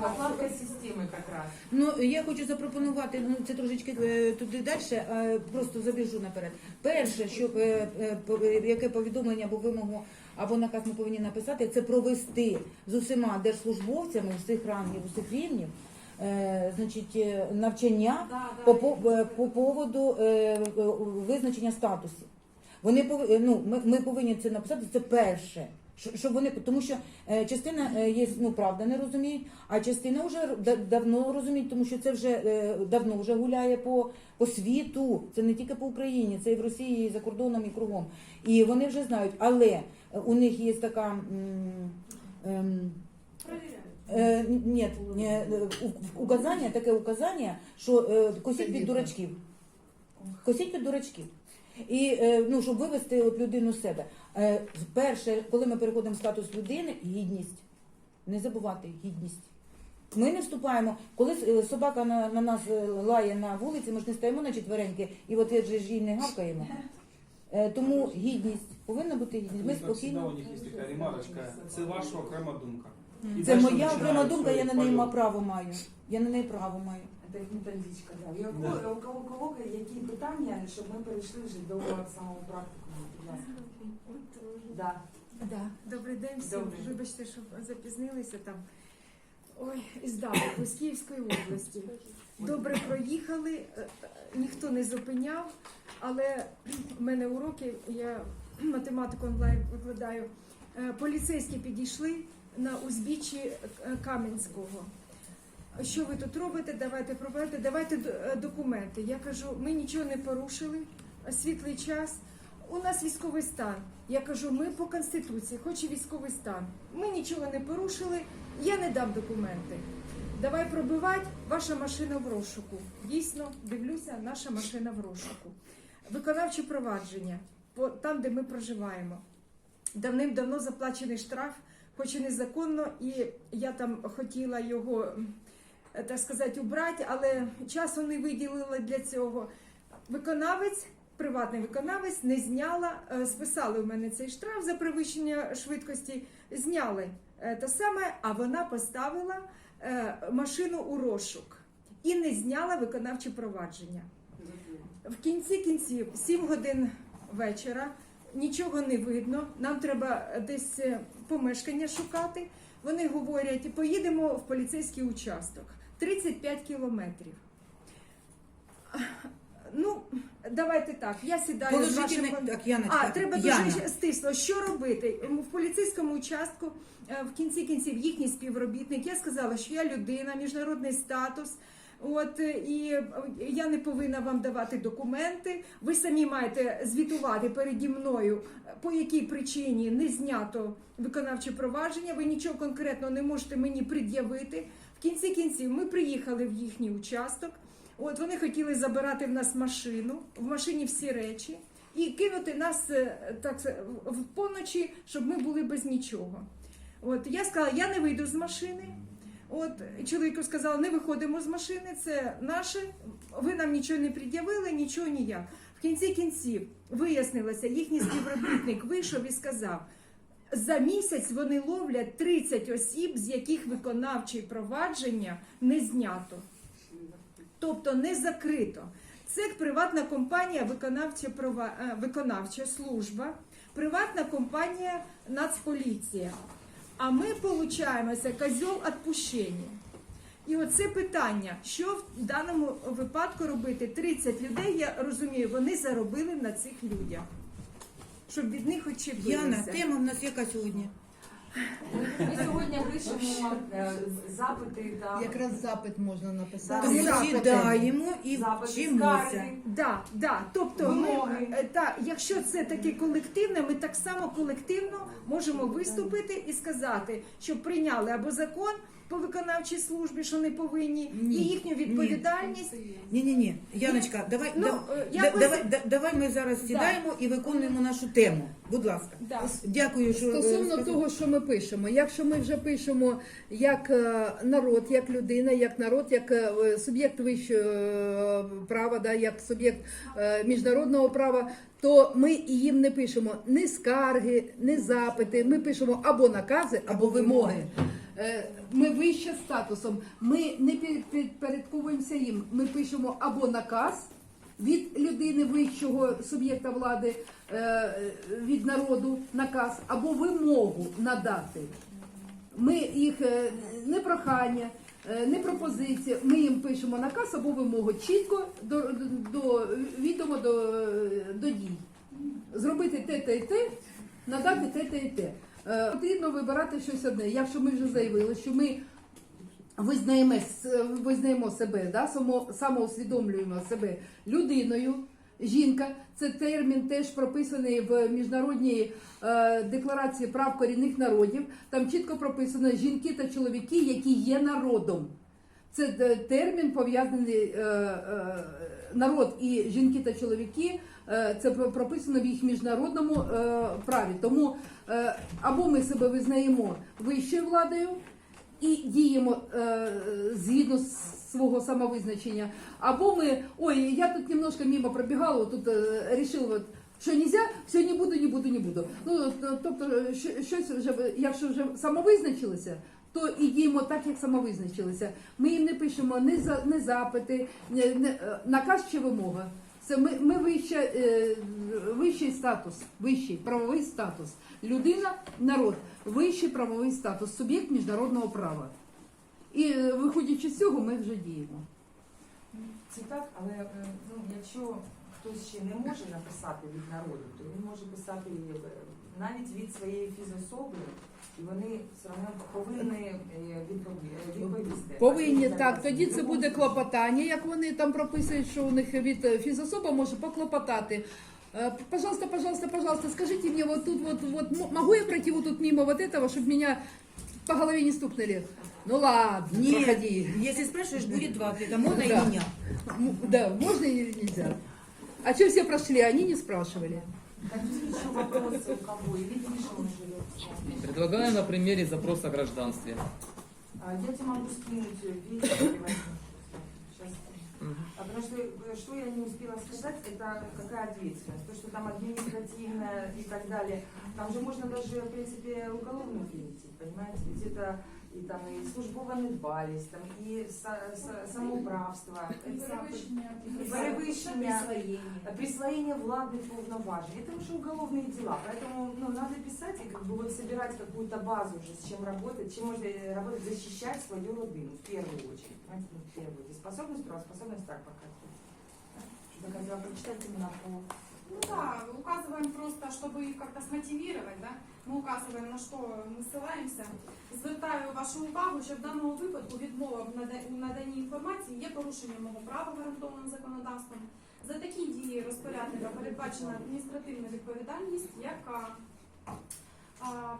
Прокладка системы как раз. Ну я хочу запропонувати, ну це трошечки е, туди далі, е, просто забіжу наперед. Перше, що е, е, по- е, яке повідомлення або вимогу або наказ ми повинні написати, це провести з усіма держслужбовцями усіх рангів, усіх рівнів, е, значить, е, навчання Да, да. по, по, е, по поводу е, е, визначення статусів. Вони пов- е, ну, ми, ми повинні це написати. Це перше. Що- Щоб вони, тому що е, частина е, є, ну правда не розуміють, а частина вже да- давно розуміють, тому що це вже е, давно вже гуляє по, по світу. Це не тільки по Україні, це і в Росії, і за кордоном, і кругом. І вони вже знають, але у них є така. ем, Е, ні, указання, таке указання, що косіть під дурачків. Косіть під дурачків. І е, ну, щоб вивести от людину з себе. Е, перше, коли ми переходимо в статус людини, гідність. Не забувати гідність. Ми не вступаємо, коли е, собака на, на нас лає на вулиці, ми ж не стоїмо на четвереньки і от я ж їй не гавкаємо. Тому гідність повинна бути гідність. Ми спокійно. Це ваша окрема думка. Це моя окрема думка, я на неї право маю. Я на неї право маю. Як методичка, да. І у Да. кого, у кого, у кого які питання, щоб ми перейшли вже до самого практикуму, будь ласка. Да. Да. Добрий день всім. Добрий. Вибачте, що запізнилися там. Ой, іздалеку, з Київської області. Добре проїхали, е, е, ніхто не зупиняв, але в мене уроки, я математику онлайн викладаю. Е, Поліцейські підійшли на узбіччі е, Кам'янського. Що ви тут робите? Давайте пробувати, давайте е, документи. Я кажу, ми нічого не порушили, світлий час. У нас військовий стан. Я кажу, ми по конституції, хоч і військовий стан. Ми нічого не порушили, я не дам документи. Давай пробивати, ваша машина в розшуку. Дійсно, дивлюся, наша машина в розшуку. Виконавче провадження там, де ми проживаємо. Давним-давно заплачений штраф, хоч і незаконно, і я там хотіла його, так сказати, убрати, але часу не виділила для цього. Виконавець, приватний виконавець, не зняла, е, списали у мене цей штраф за перевищення швидкості, зняли е, те саме, а вона поставила е, машину у розшук і не зняла виконавче провадження. В кінці кінців, 7 годин вечора, нічого не видно. Нам треба десь е, помешкання шукати. Вони говорять, поїдемо в поліцейський участок 35 кілометрів. Ну, давайте так. Я сідаю з Положительне, не- так, Яночка, А, треба Яна. дуже стисло. Що робити? В поліцейському участку е, в кінці кінців їхній співробітник. Я сказала, що я людина, міжнародний статус. От е, і е, я не повинна вам давати документи. Ви самі маєте звітувати переді мною, е, по якій причині не знято виконавче провадження. Ви нічого конкретно не можете мені пред'явити. В кінці кінців ми приїхали в їхній участок. От вони хотіли забирати в нас машину, в машині всі речі, і кинути нас так в поночі, щоб ми були без нічого. От я сказала, я не вийду з машини. От чоловіку сказала, не виходимо з машини, це наше. Ви нам нічого не пред'явили, нічого ніяк. В кінці кінців вияснилося, їхній співробітник вийшов і сказав. За місяць вони ловлять 30 осіб, з яких виконавче провадження не знято тобто не закрито. Це приватна компанія, виконавча е, виконавча служба, приватна компанія Нацполіція. А ми получаємося козьол відпущення. І оце питання, що в даному випадку робити? 30 людей, я розумію, вони заробили на цих людях. Щоб від них Яна, очепилися. тема в нас яка сьогодні? Ми сьогодні пишемо е, запити та Якраз запит можна написати. Тому запити. і запити, вчимося. скарги. Да, да. Тобто, ми, Вимоги. е, та, якщо це таке колективне, ми так само колективно можемо виступити і сказати, що прийняли або закон по виконавчій службі, що не повинні, Ні. і їхню відповідальність. Ні, ні, ні. Яночка, давай, Ну, да- е, да- якось- давай, да- давай ми зараз сідаємо і виконуємо нашу тему. Будь ласка. Да. Дякую, що е, Стосовно сказали. того, що ми пишемо, якщо ми вже пишемо як е, народ, як людина, як народ, як е, суб'єкт вищого е, права, да, як суб'єкт е, міжнародного права, то ми і їм не пишемо ні скарги, ні запити. Ми пишемо або накази, або вимоги. Е, Ми вище статусом. Ми не пі- підпорядковуємося їм. Ми пишемо або наказ від людини вищого суб'єкта влади, е, від народу наказ, або вимогу надати. Ми їх е, не прохання, не пропозиція. Ми їм пишемо наказ або вимогу чітко до, до відомо до, до дій. Зробити те, те і те, надати те, те і те. Е, Потрібно вибирати щось одне. Якщо ми вже заявили, що ми визнаємо, визнаємо себе, да, само, самоусвідомлюємо себе людиною. Жінка це термін теж прописаний в міжнародній е, декларації прав корінних народів. Там чітко прописано жінки та чоловіки, які є народом. Це е, термін пов'язаний е, е, народ і жінки та чоловіки. Е, Це про- прописано в їх міжнародному е, праві. Тому е, або ми себе визнаємо вищою владою і діємо згідно з свого самовизначення, або ми ой, я тут немножко мимо пробігала, тут е, рішила, що нельзя, все не буду, не буду, не буду. Ну тобто, що- щось вже якщо вже самовизначилися. То і діємо так, як самовизначилися. Ми їм не пишемо не за не запити, не, не наказ чи вимога. Це ми, ми вища, е, вищий статус, вищий правовий статус. Людина, народ, вищий правовий статус, суб'єкт міжнародного права. І е, виходячи з цього, ми вже діємо. Це так, але е, ну, якщо хтось ще не може написати від народу, то він може писати е, навіть від своєї фізособи, і вони все одно повинні е, відпові- відповісти. Повинні так. Тоді це буде клопотання, як вони там прописують, що у них від е, фізособа може поклопотати. Э, Пожалуйста, пожалуйста, пожалуйста, скажите мне вот тут вот, вот м- могу я пройти вот тут мимо вот этого, чтобы меня по голове не стукнули? Ну ладно, Ні, проходи. якщо спрашиваешь, буде два ответа, можна Да. і ні. М, Да, можно или нельзя? А что все прошли, они не спрашивали? Какие еще вопросы у кого? Или Миша он живет? с вами? Предлагаю на примере запроса о гражданстве. А, Я тебе могу скинуть э, видео. Сейчас. А потому что, э, что я не успела сказать, это какая ответственность. То, что там административная и так далее. Там же можно даже, в принципе, уголовную перейти, понимаете? Ведь это и там и службова недбалість, там і са- са- самоуправство, Перевищення, перевищення, присвоение владных повноважень. Это уже уголовные дела, поэтому ну, надо писать и как бы вот собирать какую-то базу уже, с чем работать, чем можно э, работать, защищать свою родину в первую очередь. Понимаете, ну, в первую очередь. Способность, правоспособность так показывать. Что-то хотела прочитать именно по... Ну да, указываем просто, чтобы их как-то смотивировать, да? Ми указуємо, на що ми ссилаємося. Звертаю вашу увагу, що в даному випадку відмова в наданні інформації є порушенням мого права гарантованим законодавством. За такі дії розпорядника передбачена адміністративна відповідальність, яка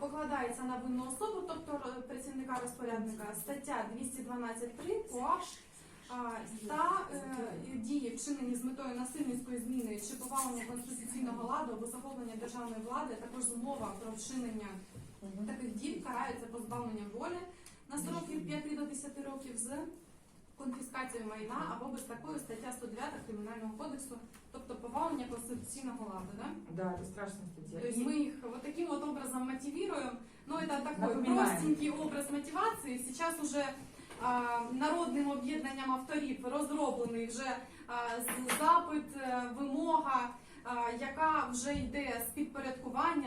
покладається на винну особу, тобто працівника розпорядника, стаття 212.3 КОАП та е, дії, вчинені з метою насильницької зміни чи повалення конституційного ладу або захоплення державної влади, також змова про вчинення таких дій караються позбавленням волі на строк від 5 до 10 років з конфіскацією майна або без такої стаття 109 Кримінального кодексу, тобто повалення конституційного ладу. Да? Да, это страшная статья. То есть И- мы их вот таким вот образом мотивируем. Но это такой Напоминаем. простенький образ мотивации. Сейчас уже а, народним об'єднанням авторів розроблений вже запит, е, вимога, яка вже йде з з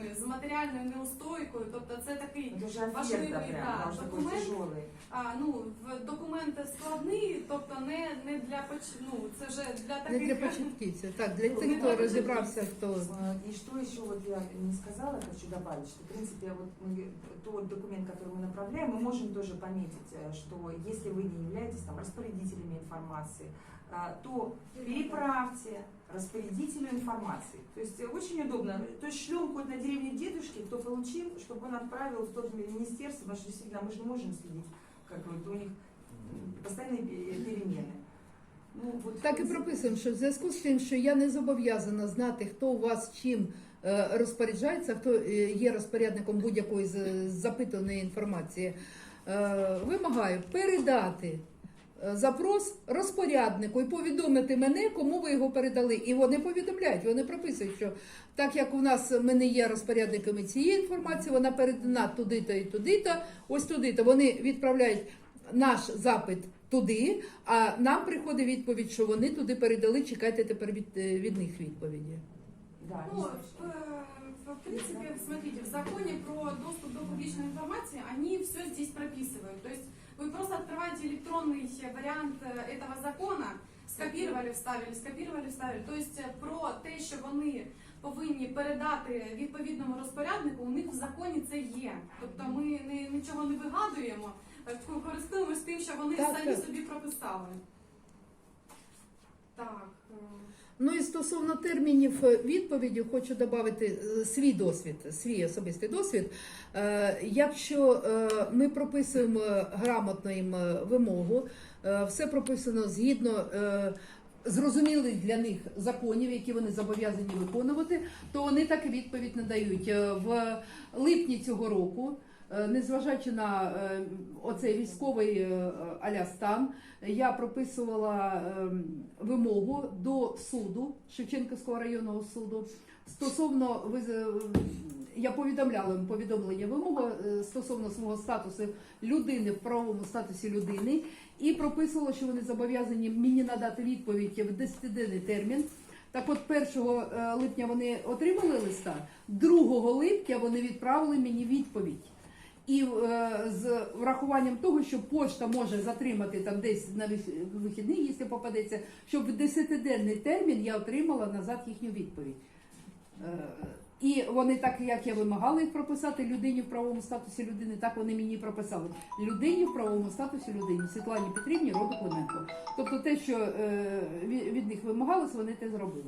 зобов'язаннями, з матеріальною неустойкою. Тобто це такий Это же Важливый, оферта прям, да, потому что такой документ. тяжелый. а, ну, в документи складний, тобто не, не для поч- ну, це вже для Не таких для початківців. Так, для Ну, тих, не хто для розібрався, хто Э, И что еще вот я не сказала, хочу добавить, что в принципе вот мы, тот документ, который мы направляем, мы можем тоже пометить, э, что если вы не являетесь там распорядителями информации, э, то переправьте распорядителю информации. То есть э, очень удобно. То есть шлем код на деревню дедушки, кто получил, чтобы он отправил в тот министерство, потому что действительно мы же не можем следить, как вот у них м, постоянные пе- перемены. Ну, вот, Так і в принципе, прописуємо, що в зв'язку з тим, що я не зобов'язана знати, хто у вас чим е, розпоряджається, хто е, є розпорядником будь-якої з- запитаної інформації, е, вимагаю передати е, запрос розпоряднику і повідомити мене, кому ви його передали. І вони повідомляють, вони прописують, що так як у нас ми не є розпорядниками цієї інформації, вона передана туди-то і туди-то, ось туди-то. Вони відправляють наш запит туди, а нам приходить відповідь, що вони туди передали. Чекайте тепер від, е, від них відповіді. Ну, в, в принципе, смотрите, в законе про доступ до публичной информации они все здесь прописывают. То есть вы просто открываете электронный вариант э, этого закона, скопировали, вставили, скопировали, вставили. То есть е, про те, що вони повинні передати відповідному розпоряднику, у них в законі це є. Тобто ми не, нічого не вигадуємо, е, користуємось тим, що вони Так, самі так. собі прописали. Так. Ну і стосовно термінів е, відповіді, хочу додати е, свій досвід, свій особистий досвід. Е, Якщо ми прописуємо грамотно їм вимогу, все прописано згідно зрозумілих для них законів, які вони зобов'язані виконувати, то вони так і відповідь надають. В липні цього року. Е, Незважаючи на е, оцей військовий е, аля стан, я прописувала ем, вимогу до суду Шевченківського районного суду стосовно я повідомляла повідомлення вимоги стосовно свого статусу людини в правовому статусі людини і прописувала, що вони зобов'язані мені надати відповідь в 10-денний термін. Так от 1 е, липня вони отримали листа, 2 липня вони відправили мені відповідь. І е, з врахуванням того, що пошта може затримати там десь на вих- вихідний, якщо попадеться, щоб в 10-денний термін я отримала назад їхню відповідь. Е, і вони так, як я вимагала їх прописати людині в правовому статусі людини, так вони мені прописали. Людині в правовому статусі людині Світлані Петрівні роду Клименко. Тобто те, що е, від них вимагалось, вони те зробили.